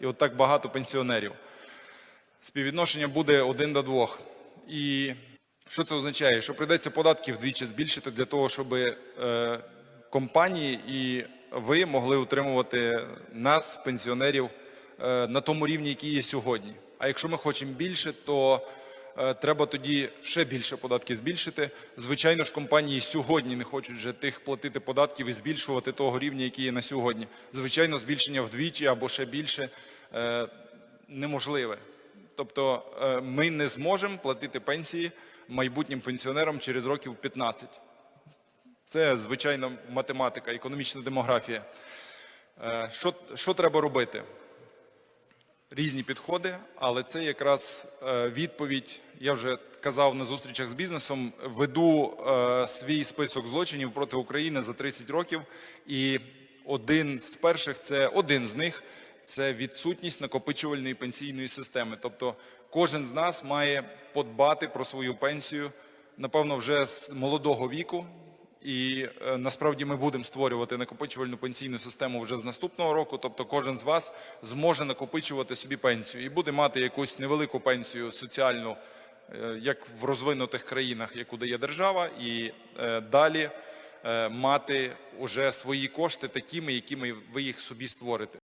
і от так багато пенсіонерів. Співвідношення буде один до двох. І що це означає? Що прийдеться податки вдвічі збільшити для того, щоб е, компанії і ви могли утримувати нас, пенсіонерів, е, на тому рівні, який є сьогодні. А якщо ми хочемо більше, то треба тоді ще більше податки збільшити. Звичайно ж, компанії сьогодні не хочуть вже тих платити податків і збільшувати того рівня, який є на сьогодні. Звичайно, збільшення вдвічі або ще більше е, неможливе. Тобто е, ми не зможемо платити пенсії майбутнім пенсіонерам через років 15. Це звичайна математика, економічна демографія. Е, Що, що треба робити? Різні підходи, але це якраз е, відповідь. Я вже казав на зустрічах з бізнесом. Веду е, свій список злочинів проти України за 30 років, і один з перших це один з них це відсутність накопичувальної пенсійної системи. Тобто, кожен з нас має подбати про свою пенсію, напевно, вже з молодого віку. І е, насправді ми будемо створювати накопичувальну пенсійну систему вже з наступного року. Тобто, кожен з вас зможе накопичувати собі пенсію і буде мати якусь невелику пенсію соціальну, е, як в розвинутих країнах, яку дає держава, і е, далі мати уже свої кошти такими, якими ви їх собі створите.